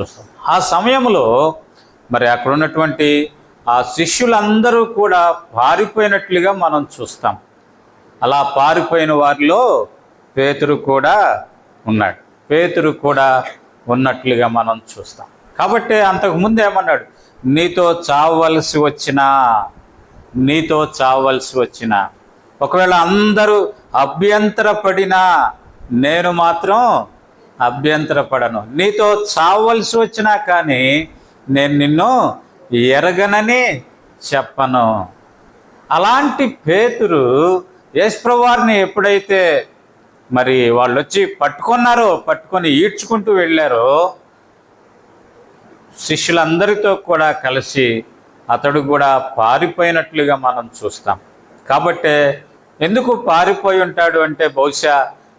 చూస్తాం. ఆ సమయంలో మరి అక్కడ ఉన్నటువంటి ఆ శిష్యులందరూ కూడా పారిపోయినట్లుగా మనం చూస్తాం. అలా పారిపోయిన వారిలో పేతురు కూడా ఉన్నాడు. పేతురు కూడా ఉన్నట్లుగా మనం చూస్తాం. కాబట్టి అంతకుముందు ఏమన్నాడు? నీతో చావలసి వచ్చినా నీతో చావలసి వచ్చిన ఒకవేళ అందరూ అభ్యంతరపడినా నేను మాత్రం అభ్యంతరపడను. నీతో చావలసి వచ్చినా కానీ నేను నిన్ను ఎరగనని చెప్పను. అలాంటి పేతురు యేసుప్రవారిని ఎప్పుడైతే మరి వాళ్ళు వచ్చి పట్టుకున్నారో పట్టుకొని ఈడ్చుకుంటూ వెళ్ళారో శిష్యులందరితో కూడా కలిసి అతడు కూడా పారిపోయినట్లుగా మనం చూస్తాం. కాబట్టే ఎందుకు పారిపోయి ఉంటాడు అంటే బహుశా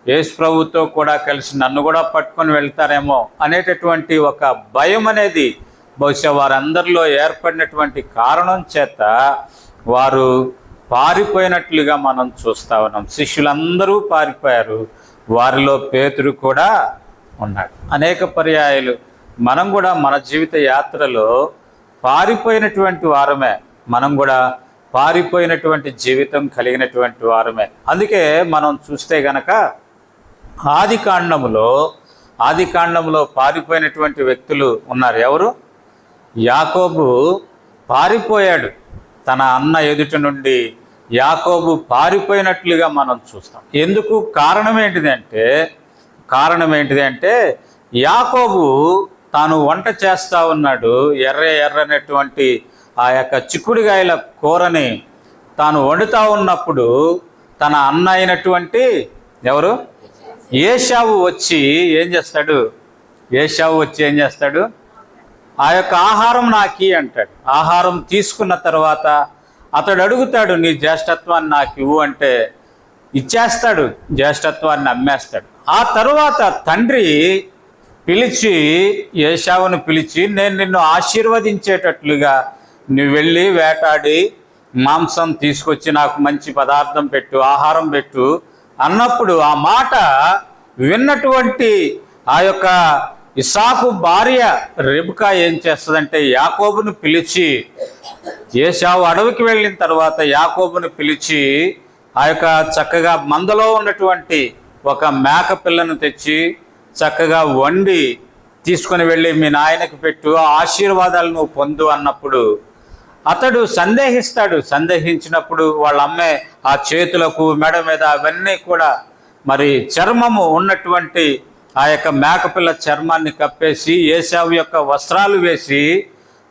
యేసు ప్రభుతో కూడా కలిసి నన్ను కూడా పట్టుకొని వెళ్తారేమో అనేటటువంటి ఒక భయం అనేది బహుశా వారందరిలో ఏర్పడినటువంటి కారణం చేత వారు పారిపోయినట్లుగా మనం చూస్తా ఉన్నాం. శిష్యులందరూ పారిపోయారు. వారిలో పేతురు కూడా ఉన్నాడు. అనేక పర్యాయాలు మనం కూడా మన జీవిత యాత్రలో పారిపోయినటువంటి వారమే. మనం కూడా పారిపోయినటువంటి జీవితం కలిగినటువంటి వారమే. అందుకే మనం చూస్తే గనక ఆది కాండములో ఆది కాండములో పారిపోయినటువంటి వ్యక్తులు ఉన్నారు ఎవరు? యాకోబు పారిపోయాడు. తన అన్న ఎదుటి నుండి యాకోబు పారిపోయినట్లుగా మనం చూస్తాం. ఎందుకు? కారణం ఏంటిదంటే కారణం ఏంటిది అంటే యాకోబు తాను వంట చేస్తూ ఉన్నాడు. ఎర్ర ఎర్రనటువంటి ఆ యొక్క చిక్కుడుగాయల కూరని తాను వండుతా ఉన్నప్పుడు తన అన్న అయినటువంటి ఎవరు? ఏషావు వచ్చి ఏం చేస్తాడు? ఏషావు వచ్చి ఏం చేస్తాడు? ఆ యొక్క ఆహారం నాకి అంటాడు. ఆహారం తీసుకున్న తర్వాత అతడు అడుగుతాడు నీ జ్యేష్ఠత్వాన్ని నాకు ఇవ్వు అంటే ఇచ్చేస్తాడు జ్యేష్ఠత్వాన్ని అమ్మేస్తాడు. ఆ తరువాత తండ్రి పిలిచి ఏషావును పిలిచి నేను నిన్ను ఆశీర్వదించేటట్లుగా నువ్వు వెళ్ళి వేటాడి మాంసం తీసుకొచ్చి నాకు మంచి పదార్థం పెట్టు ఆహారం పెట్టు అన్నప్పుడు ఆ మాట విన్నటువంటి ఆ యొక్క ఇసాకు భార్య రెబుకా ఏం చేస్తుందంటే యాకోబును పిలిచి ఏసావు అడవికి వెళ్ళిన తర్వాత యాకోబును పిలిచి ఆ యొక్క చక్కగా మందలో ఉన్నటువంటి ఒక మేక పిల్లను తెచ్చి చక్కగా వండి తీసుకొని వెళ్ళి మీ నాయనకు పెట్టు ఆ ఆశీర్వాదాలు నువ్వు పొందు అన్నప్పుడు అతడు సందేహిస్తాడు. సందేహించినప్పుడు వాళ్ళ అమ్మే ఆ చేతులకు మెడ మీద అవన్నీ కూడా మరి చర్మము ఉన్నటువంటి ఆ యొక్క మేకపిల్ల చర్మాన్ని కప్పేసి ఏసావు యొక్క వస్త్రాలు వేసి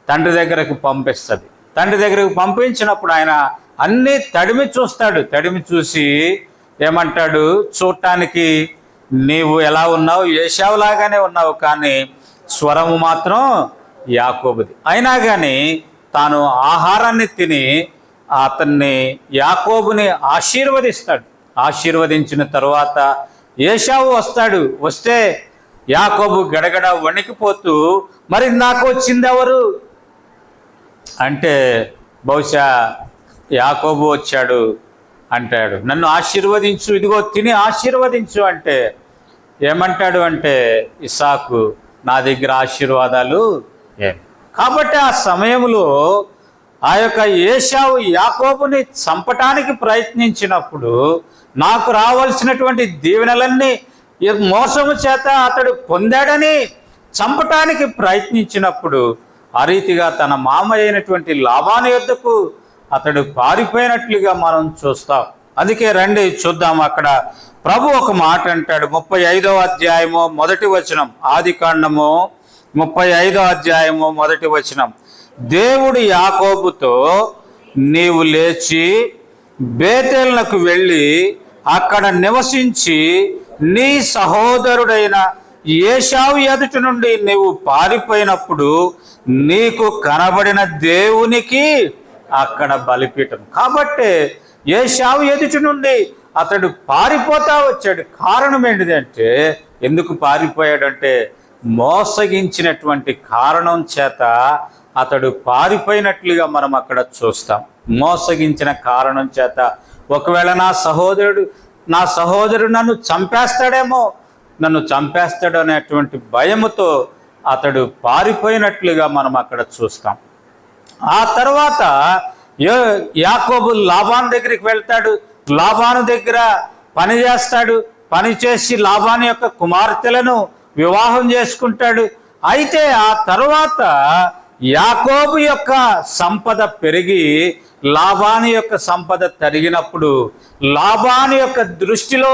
తండ్రి దగ్గరకు పంపిస్తుంది. తండ్రి దగ్గరకు పంపించినప్పుడు ఆయన అన్నీ తడిమి చూస్తాడు. తడిమి చూసి ఏమంటాడు చూడటానికి నీవు ఎలా ఉన్నావు? ఏషావులాగానే ఉన్నావు కానీ స్వరము మాత్రం యాకోబుది. అయినా కానీ తాను ఆహారాన్ని తిని అతన్ని యాకోబుని ఆశీర్వదిస్తాడు. ఆశీర్వదించిన తరువాత ఏషావు వస్తాడు. వస్తే యాకోబు గడగడ వణికిపోతూ మరి నాకు వచ్చింది ఎవరు? అంటే బహుశా యాకోబు వచ్చాడు అంటాడు. నన్ను ఆశీర్వదించు ఇదిగో తిని ఆశీర్వదించు అంటే ఏమంటాడు అంటే ఇసాకు నా దగ్గర ఆశీర్వాదాలు ఏం కాబట్టి ఆ సమయంలో ఆ యొక్క ఏషావు యాకోబుని చంపటానికి ప్రయత్నించినప్పుడు నాకు రావాల్సినటువంటి దీవెనలన్నీ మోసము చేత అతడు పొందాడని చంపటానికి ప్రయత్నించినప్పుడు ఆ రీతిగా తన మామ అయినటువంటి లాభాన యొద్దకు అతడు పారిపోయినట్లుగా మనం చూస్తాం. అందుకే రండి చూద్దాం అక్కడ ప్రభు ఒక మాట అంటాడు. ముప్పై ఐదవ అధ్యాయము మొదటి వచనం ఆది కాండము ముప్పై ఐదో అధ్యాయము మొదటి వచనం. దేవుడు యాకోబుతో నీవు లేచి బేతేలకు వెళ్ళి అక్కడ నివసించి నీ సహోదరుడైన ఏషావు ఎదుటి నుండి నీవు పారిపోయినప్పుడు నీకు కనబడిన దేవునికి అక్కడ బలిపీఠం. కాబట్టి ఏషావు ఎదుటి నుండి అతడు పారిపోతా వచ్చాడు. కారణం ఏంటిదంటే ఎందుకు పారిపోయాడంటే మోసగించినటువంటి కారణం చేత అతడు పారిపోయినట్లుగా మనం అక్కడ చూస్తాం. మోసగించిన కారణం చేత ఒకవేళ నా సహోదరుడు నా సహోదరుడు నన్ను చంపేస్తాడేమో నన్ను చంపేస్తాడు అనేటువంటి భయముతో అతడు పారిపోయినట్లుగా మనం అక్కడ చూస్తాం. ఆ తర్వాత యో- యాకోబు లాభాన్ దగ్గరికి వెళ్తాడు. లాభాను దగ్గర పని చేస్తాడు. పని చేసి లాభాన్ యొక్క కుమార్తెలను వివాహం చేసుకుంటాడు. అయితే ఆ తర్వాత యాకోబు యొక్క సంపద పెరిగి లాభాని యొక్క సంపద తరిగినప్పుడు లాభాని యొక్క దృష్టిలో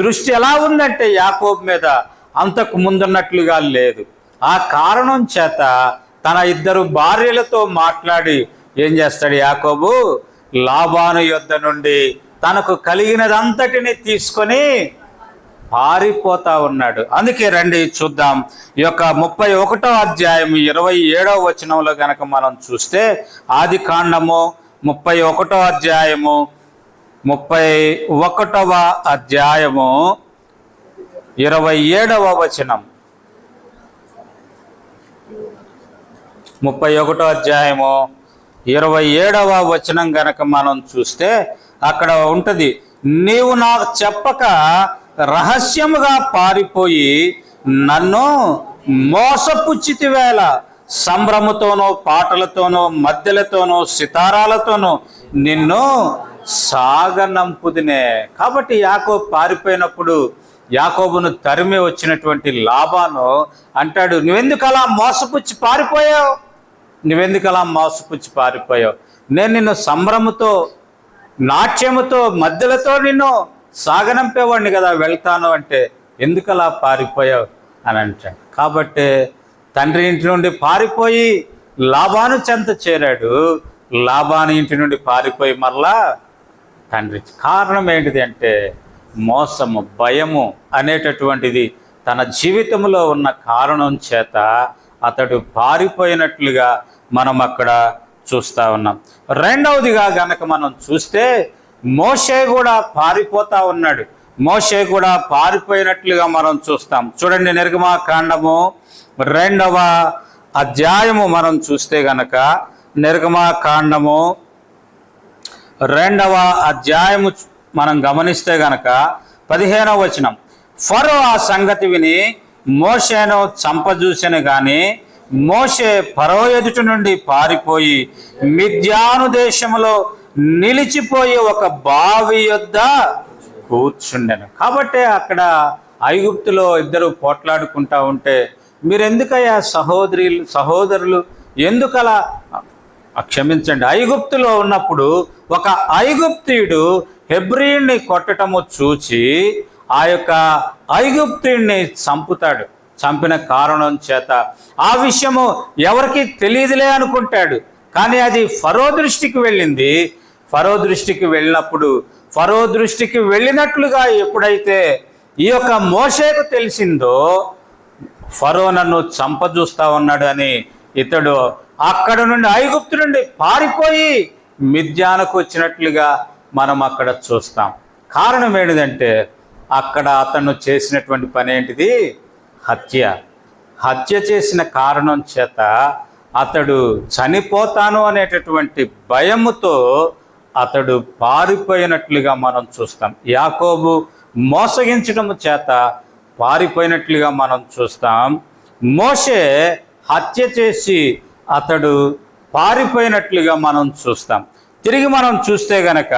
దృష్టి ఎలా ఉందంటే యాకోబు మీద అంతకు ముందున్నట్లుగా లేదు. ఆ కారణం చేత తన ఇద్దరు భార్యలతో మాట్లాడి ఏం చేస్తాడు యాకోబు? లాభాను యొద్ద నుండి తనకు కలిగినదంతటిని తీసుకొని పారిపోతా ఉన్నాడు. అందుకే రండి చూద్దాం. ఈ యొక్క ముప్పై ఒకటో అధ్యాయం ఇరవై ఏడవ వచనంలో గనక మనం చూస్తే ఆది కాండము ముప్పై ఒకటో అధ్యాయము ముప్పై ఒకటవ అధ్యాయము ఇరవై ఏడవ వచనం. ముప్పై ఒకటో అధ్యాయము ఇరవై ఏడవ వచనం గనక మనం చూస్తే అక్కడ ఉంటది నీవు నాకు చెప్పక రహస్యముగా పారిపోయి నన్ను మోసపుచ్చితివేళ సంభ్రమతోనో పాటలతోనో మధ్యలతోనో సితారాలతోనో నిన్ను సాగనంపుదినే. కాబట్టి యాకో పారిపోయినప్పుడు యాకోబును తరిమి వచ్చినటువంటి లాభాను అంటాడు నువ్వెందుకు అలా మోసపుచ్చి పారిపోయావు? నువ్వెందుకు అలా మోసపుచ్చి పారిపోయావు? నేను నిన్ను సంభ్రమతో నాట్యముతో మధ్యలతో నిన్ను సాగనంపేవాడిని కదా వెళ్తాను అంటే ఎందుకు అలా పారిపోయావు అని అంటాడు. కాబట్టి తండ్రి ఇంటి నుండి పారిపోయి లాభాను చెంత చేరాడు. లాభాను ఇంటి నుండి పారిపోయి మరలా తండ్రి. కారణం ఏంటిది అంటే మోసము భయము అనేటటువంటిది తన జీవితంలో ఉన్న కారణం చేత అతడు పారిపోయినట్లుగా మనం అక్కడ చూస్తా ఉన్నాం. రెండవదిగా గనక మనం చూస్తే మోషే కూడా పారిపోతా ఉన్నాడు. మోషే కూడా పారిపోయినట్లుగా మనం చూస్తాం. చూడండి నిర్గమా కాండము రెండవ అధ్యాయము మనం చూస్తే గనక నిర్గమా కాండము రెండవ అధ్యాయము మనం గమనిస్తే గనక పదిహేనవ వచనం. ఫరో ఆ సంగతి విని మోషేను చంపజూసెను గాని మోషే ఫరో ఎదుటి నుండి పారిపోయి మిద్యాను దేశములో నిలిచిపోయే ఒక బావి యొద్ద కూర్చుండెను. కాబట్టి అక్కడ ఐగుప్తులో ఇద్దరు పోట్లాడుకుంటా ఉంటే మీరెందుకయ్యా సహోదరి సహోదరులు ఎందుకలా క్షమించండి. ఐగుప్తులో ఉన్నప్పుడు ఒక ఐగుప్తీయుడు హెబ్రియుణ్ణి కొట్టటము చూచి ఆ యొక్క ఐగుప్తుడిని చంపుతాడు. చంపిన కారణం చేత ఆ విషయము ఎవరికి తెలియదులే అనుకుంటాడు. కానీ అది ఫరో దృష్టికి వెళ్ళింది. ఫరో దృష్టికి వెళ్ళినప్పుడు ఫరో దృష్టికి వెళ్ళినట్లుగా ఎప్పుడైతే ఈ యొక్క మోషేకు తెలిసిందో ఫరో నన్ను చంపజూస్తా ఉన్నాడు అని ఇతడు అక్కడ నుండి ఐగుప్తు నుండి పారిపోయి మిథ్యానకు వచ్చినట్లుగా మనం అక్కడ చూస్తాం. కారణం ఏంటిదంటే అక్కడ అతను చేసినటువంటి పని ఏంటిది? హత్య. హత్య చేసిన కారణం చేత అతడు చనిపోతాను అనేటటువంటి భయముతో అతడు పారిపోయినట్లుగా మనం చూస్తాం. యాకోబు మోసగించడం చేత పారిపోయినట్లుగా మనం చూస్తాం. మోషే హత్య చేసి అతడు పారిపోయినట్లుగా మనం చూస్తాం. తిరిగి మనం చూస్తే గనక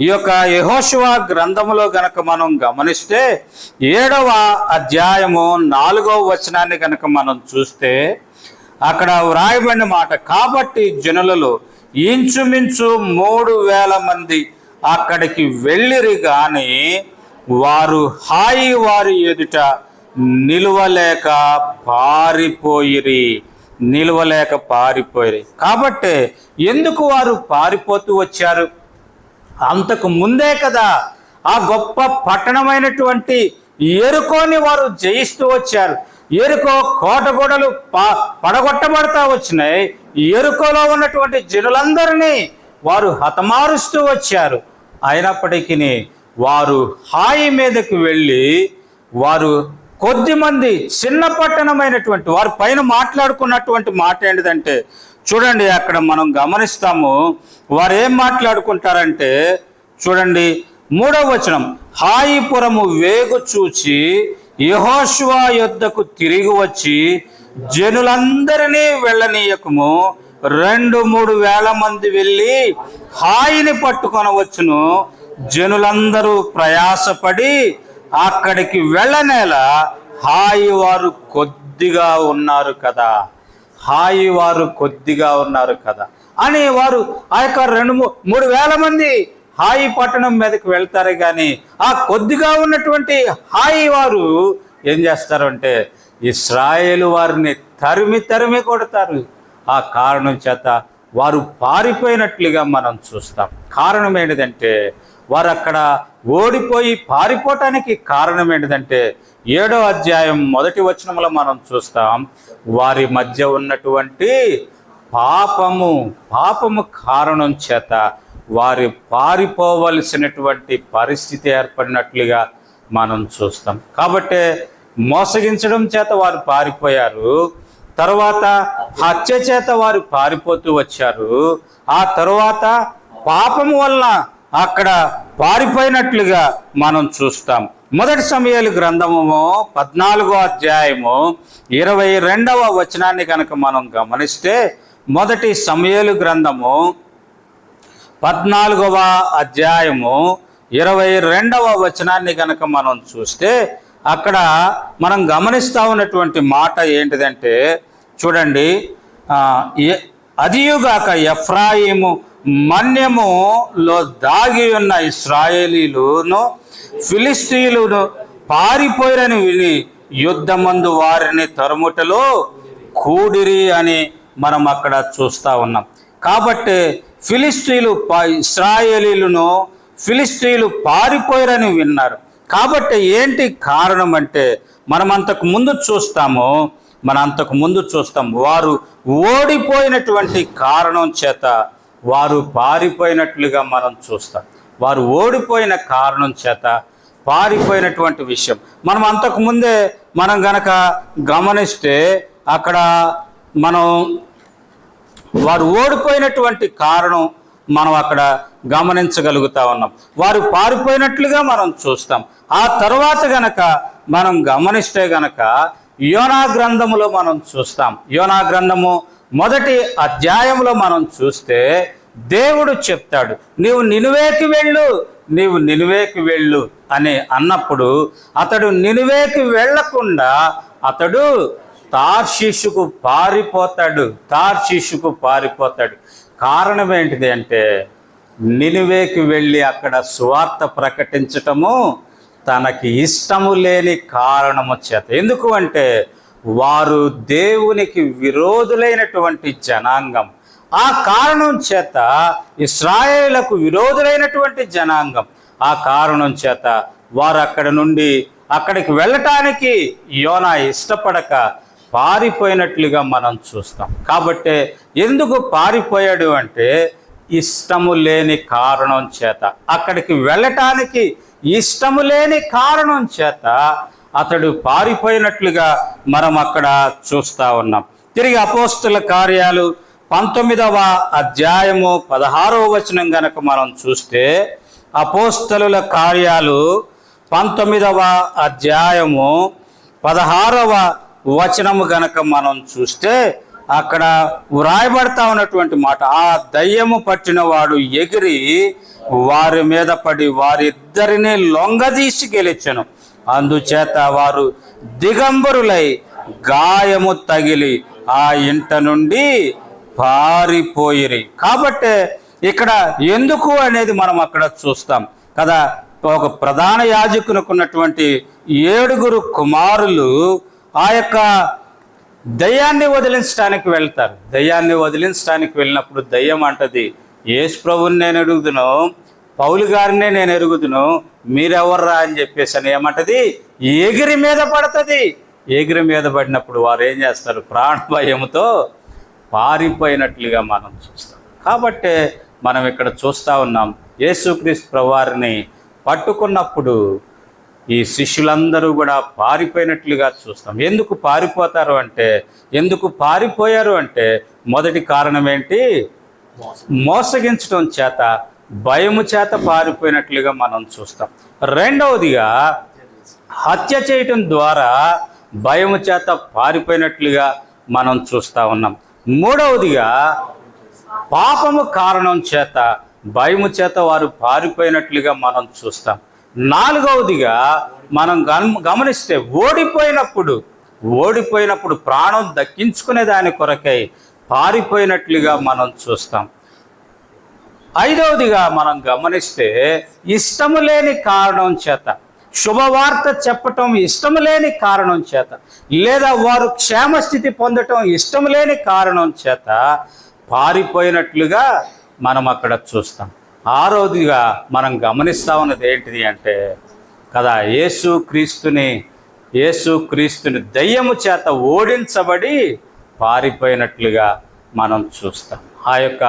ఈ యొక్క యహోశివ గ్రంథములో గనక మనం గమనిస్తే ఏడవ అధ్యాయము నాలుగవ వచనాన్ని గనక మనం చూస్తే అక్కడ వ్రాయబడిన మాట కాబట్టి జనులలో ఇంచుమించు మూడు వేల మంది అక్కడికి వెళ్ళిరి గాని వారు హాయి వారి ఎదుట నిలువలేక పారిపోయిరి నిలువలేక పారిపోయిరి. కాబట్టి ఎందుకు వారు పారిపోతూ వచ్చారు? అంతకు ముందే కదా ఆ గొప్ప పట్టణమైనటువంటి ఎరుకోని వారు జయిస్తూ వచ్చారు. ఎరుకో కోటగోడలు ప- పడగొట్టబడతా వచ్చినాయి. ఎరుకోలో ఉన్నటువంటి జనులందరినీ వారు హతమారుస్తూ వచ్చారు. అయినప్పటికీ వారు హాయి మీదకు వెళ్ళి వారు కొద్దిమంది చిన్న పట్టణమైనటువంటి వారు పైన మాట్లాడుకున్నటువంటి మాట ఏంటిదంటే చూడండి అక్కడ మనం గమనిస్తాము వారు ఏం మాట్లాడుకుంటారంటే చూడండి మూడవ వచనం హాయిపురము వేగు చూచి యహోశువా యొద్దకు తిరిగి వచ్చి జనులందరినీ వెళ్ళనీయకము. రెండు మూడు వేల మంది వెళ్ళి హాయిని పట్టుకొనవచ్చును జనులందరూ ప్రయాసపడి అక్కడికి వెళ్ళనేల హాయి వారు కొద్దిగా ఉన్నారు కదా. హాయి వారు కొద్దిగా ఉన్నారు కదా. అని వారు ఆ యొక్క రెండు మూ- మూడు వేల మంది హాయి పట్టణం మీదకి వెళ్తారు కానీ ఆ కొద్దిగా ఉన్నటువంటి హాయి వారు ఏం చేస్తారు అంటే ఇస్రాయేలు వారిని తరిమి తరిమి కొడతారు. ఆ కారణం చేత వారు పారిపోయినట్లుగా మనం చూస్తాం. కారణం ఏంటిదంటే వారు అక్కడ ఓడిపోయి పారిపోవటానికి కారణం ఏంటిదంటే ఏడో అధ్యాయం మొదటి వచనంలో మనం చూస్తాం. వారి మధ్య ఉన్నటువంటి పాపము పాపము కారణం చేత వారి పారిపోవలసినటువంటి పరిస్థితి ఏర్పడినట్లుగా మనం చూస్తాం. కాబట్టి మోసగించడం చేత వారు పారిపోయారు. తర్వాత హత్య చేత వారు పారిపోతూ వచ్చారు. ఆ తర్వాత పాపం వలన అక్కడ పారిపోయినట్లుగా మనం చూస్తాం. మొదటి సమయాలు గ్రంథము పద్నాలుగో అధ్యాయము ఇరవై రెండవ వచనాన్ని కనుక మనం గమనిస్తే మొదటి సమయాలు గ్రంథము పద్నాలుగవ అధ్యాయము ఇరవై రెండవ వచనాన్ని కనుక మనం చూస్తే అక్కడ మనం గమనిస్తా ఉన్నటువంటి మాట ఏంటిదంటే చూడండి ఎ- అదియుగాక ఎఫ్రాయిము మన్యములో దాగి ఉన్న ఇస్రాయేలీలును ఫిలిస్తీయులను పారిపోయిరని విని యుద్ధమందు వారిని తరుముటలో కూడిరి అని మనం అక్కడ చూస్తా ఉన్నాం. కాబట్టి ఫిలిస్తీన్లు ఇస్రాయేలీలను ఫిలిస్తీన్లు పారిపోయారని విన్నారు. కాబట్టి ఏంటి కారణం అంటే మనం అంతకు ముందు చూస్తాము మనం అంతకు ముందు చూస్తాం వారు ఓడిపోయినటువంటి కారణం చేత వారు పారిపోయినట్లుగా మనం చూస్తాం. వారు ఓడిపోయిన కారణం చేత పారిపోయినటువంటి విషయం. మనం అంతకు ముందే మనం గనక గమనిస్తే అక్కడ మనం వారు ఓడిపోయినటువంటి కారణం మనం అక్కడ గమనించగలుగుతా ఉన్నాం. వారు పారిపోయినట్లుగా మనం చూస్తాం. ఆ తర్వాత గనక మనం గమనిస్తే గనక యోనా గ్రంథములో మనం చూస్తాం. యోనా గ్రంథము మొదటి అధ్యాయంలో మనం చూస్తే దేవుడు చెప్తాడు నీవు నినువేకి వెళ్ళు నీవు నినువేకి వెళ్ళు అని అన్నప్పుడు అతడు నినువేకి వెళ్ళకుండా అతడు తార్షీషుకు పారిపోతాడు తార్షీషుకు పారిపోతాడు. కారణం ఏంటిది అంటే నినివేకి వెళ్ళి అక్కడ సువార్త ప్రకటించటము తనకి ఇష్టము లేని కారణము చేత. ఎందుకు అంటే వారు దేవునికి విరోధులైనటువంటి జనాంగం. ఆ కారణం చేత ఇస్రాయేలకు విరోధులైనటువంటి జనాంగం. ఆ కారణం చేత వారు అక్కడ నుండి అక్కడికి వెళ్ళటానికి యోనా ఇష్టపడక పారిపోయినట్లుగా మనం చూస్తాం. కాబట్టి ఎందుకు పారిపోయాడు అంటే ఇష్టము లేని కారణం చేత. అక్కడికి వెళ్ళటానికి ఇష్టము లేని కారణం చేత అతడు పారిపోయినట్లుగా మనం అక్కడ చూస్తా ఉన్నాం. తిరిగి అపోస్తుల కార్యాలు పంతొమ్మిదవ అధ్యాయము పదహారవ వచనం గనక మనం చూస్తే అపోస్తలుల కార్యాలు పంతొమ్మిదవ అధ్యాయము పదహారవ వచనము గనక మనం చూస్తే అక్కడ వ్రాయబడతా ఉన్నటువంటి మాట ఆ దయ్యము పట్టిన వాడు ఎగిరి వారి మీద పడి వారిద్దరిని లొంగదీసి గెలిచను. అందుచేత వారు దిగంబరులై గాయము తగిలి ఆ ఇంట నుండి పారిపోయిరి. కాబట్టి ఇక్కడ ఎందుకు అనేది మనం అక్కడ చూస్తాం. కదా ఒక ప్రధాన యాజకునికి ఉన్నటువంటి ఏడుగురు కుమారులు ఆ యొక్క దయ్యాన్ని వదిలించడానికి వెళ్తారు. దయ్యాన్ని వదిలించడానికి వెళ్ళినప్పుడు దయ్యం అంటది యేసు ప్రభుని నేను ఎరుగుదును పౌలు గారినే నేను ఎరుగుదును మీరెవర్రా? అని చెప్పేసి అని ఏమంటది ఎగిరి మీద పడుతుంది. ఎగిరి మీద పడినప్పుడు వారు ఏం చేస్తారు ప్రాణభయంతో పారిపోయినట్లుగా మనం చూస్తాం. కాబట్టే మనం ఇక్కడ చూస్తా ఉన్నాం యేసుక్రీస్తు ప్రవారిని పట్టుకున్నప్పుడు ఈ శిష్యులందరూ కూడా పారిపోయినట్లుగా చూస్తాం. ఎందుకు పారిపోతారు అంటే ఎందుకు పారిపోయారు అంటే మొదటి కారణం ఏంటి? మోసగించడం చేత భయము చేత పారిపోయినట్లుగా మనం చూస్తాం. రెండవదిగా హత్య చేయటం ద్వారా భయము చేత పారిపోయినట్లుగా మనం చూస్తా ఉన్నాం. మూడవదిగా పాపము కారణం చేత భయము చేత వారు పారిపోయినట్లుగా మనం చూస్తాం. నాలుగవదిగా మనం గమనిస్తే ఓడిపోయినప్పుడు ఓడిపోయినప్పుడు ప్రాణం దక్కించుకునే దాని కొరకై పారిపోయినట్లుగా మనం చూస్తాం. ఐదవదిగా మనం గమనిస్తే ఇష్టము లేని కారణం చేత శుభవార్త చెప్పటం ఇష్టం లేని కారణం చేత లేదా వారు క్షేమస్థితి పొందటం ఇష్టం లేని కారణం చేత పారిపోయినట్లుగా మనం అక్కడ చూస్తాం. ఆరోదిగా మనం గమనిస్తా ఉన్నది ఏంటిది అంటే కదా యేసు క్రీస్తుని యేసు క్రీస్తుని దయ్యము చేత ఓడించబడి పారిపోయినట్లుగా మనం చూస్తాం. ఆ యొక్క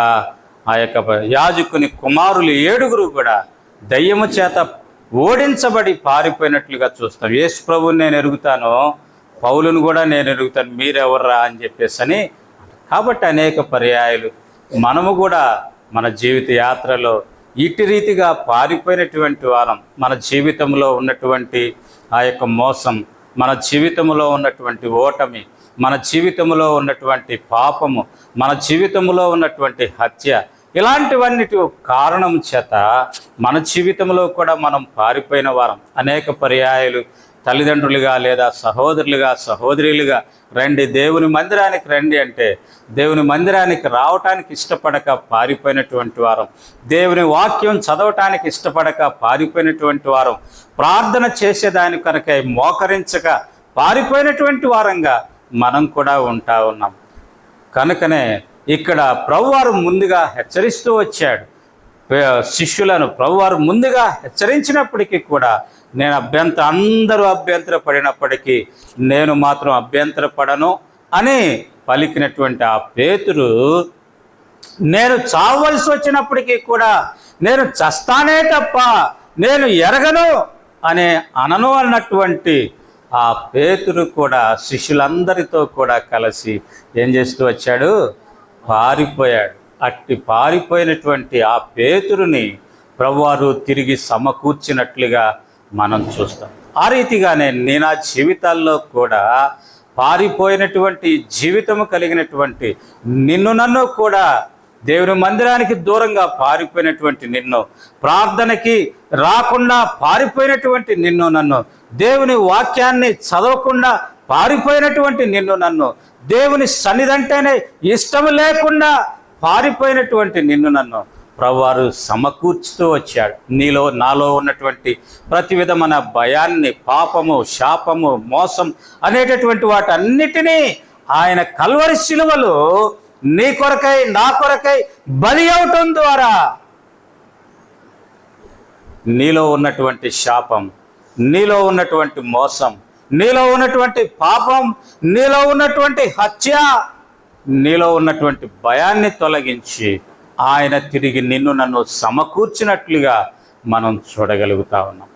ఆ యొక్క యాజకుని కుమారులు ఏడుగురు కూడా దయ్యము చేత ఓడించబడి పారిపోయినట్లుగా చూస్తాం. యేసు ప్రభుని నేను ఎరుగుతాను పౌలును కూడా నేను ఎరుగుతాను మీరెవర్రా అని చెప్పేసి అని కాబట్టి అనేక పర్యాయాలు మనము కూడా మన జీవిత యాత్రలో ఇటు రీతిగా పారిపోయినటువంటి వారం మన జీవితంలో ఉన్నటువంటి ఆ యొక్క మోసం మన జీవితంలో ఉన్నటువంటి ఓటమి మన జీవితంలో ఉన్నటువంటి పాపము మన జీవితంలో ఉన్నటువంటి హత్య ఇలాంటివన్నిటి కారణం చేత మన జీవితంలో కూడా మనం పారిపోయిన వారం. అనేక పర్యాయాలు తల్లిదండ్రులుగా లేదా సహోదరులుగా సహోదరులుగా రండి దేవుని మందిరానికి రండి అంటే దేవుని మందిరానికి రావటానికి ఇష్టపడక పారిపోయినటువంటి వారం. దేవుని వాక్యం చదవటానికి ఇష్టపడక పారిపోయినటువంటి వారం. ప్రార్థన చేసేదాని కనుక మోకరించక పారిపోయినటువంటి వారంగా మనం కూడా ఉంటా ఉన్నాం. కనుకనే ఇక్కడ ప్రభువారు ముందుగా హెచ్చరిస్తూ వచ్చాడు. శిష్యులను ప్రభువారు ముందుగా హెచ్చరించినప్పటికీ కూడా నేను అభ్యంతర అందరూ అభ్యంతర పడినప్పటికీ నేను మాత్రం అభ్యంతర పడను అని పలికినటువంటి ఆ పేతురు నేను చావలసి వచ్చినప్పటికీ కూడా నేను చస్తానే తప్ప నేను ఎరగను అనే అనను అన్నటువంటి ఆ పేతురు కూడా శిష్యులందరితో కూడా కలిసి ఏం చేస్తూ వచ్చాడు? పారిపోయాడు. అట్టి పారిపోయినటువంటి ఆ పేతురుని ప్రభువారు తిరిగి సమకూర్చినట్లుగా మనం చూస్తాం. ఆ రీతిగానే నేను నా జీవితాల్లో కూడా పారిపోయినటువంటి జీవితము కలిగినటువంటి నిన్ను నన్ను కూడా దేవుని మందిరానికి దూరంగా పారిపోయినటువంటి నిన్ను ప్రార్థనకి రాకుండా పారిపోయినటువంటి నిన్ను నన్ను దేవుని వాక్యాన్ని చదవకుండా పారిపోయినటువంటి నిన్ను నన్ను దేవుని సన్నిధంటేనే ఇష్టం లేకుండా పారిపోయినటువంటి నిన్ను నన్ను ప్రభువారు సమకూర్చుతూ వచ్చాడు. నీలో నాలో ఉన్నటువంటి ప్రతి విధమైన భయాన్ని పాపము శాపము మోసం అనేటటువంటి వాటన్నిటినీ ఆయన కల్వరి శిలువలో నీ కొరకై నా కొరకై బలి అవటం ద్వారా నీలో ఉన్నటువంటి శాపం నీలో ఉన్నటువంటి మోసం నీలో ఉన్నటువంటి పాపం నీలో ఉన్నటువంటి హత్య నీలో ఉన్నటువంటి భయాన్ని తొలగించి ఆయన తిరిగి నిన్ను నన్ను సమకూర్చినట్లుగా మనం చూడగలుగుతా ఉన్నాం.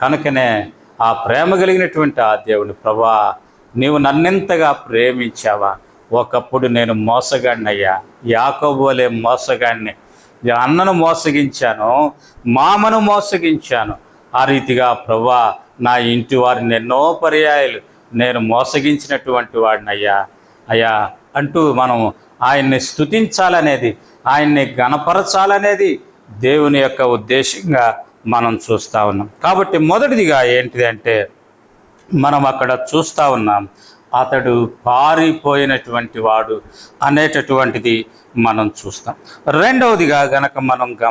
కనుకనే ఆ ప్రేమ కలిగినటువంటి ఆ దేవుని ప్రభా నీవు నన్నెంతగా ప్రేమించావా? ఒకప్పుడు నేను మోసగాడినయ్యా యాకోబు మోసగాడిని అన్నను మోసగించాను మామను మోసగించాను. ఆ రీతిగా ప్రభా నా ఇంటి వారిని ఎన్నో పర్యాయాలు నేను మోసగించినటువంటి వాడినయ్యా. అయ్యా అంటూ మనం ఆయన్ని స్తుతించాలనేది ఆయన్ని గణపరచాలనేది దేవుని యొక్క ఉద్దేశంగా మనం చూస్తూ ఉన్నాం. కాబట్టి మొదటిదిగా ఏంటిది అంటే మనం అక్కడ చూస్తూ ఉన్నాం అతడు పారిపోయినటువంటి వాడు అనేటటువంటిది మనం చూస్తాం. రెండవదిగా గనక మనం గమ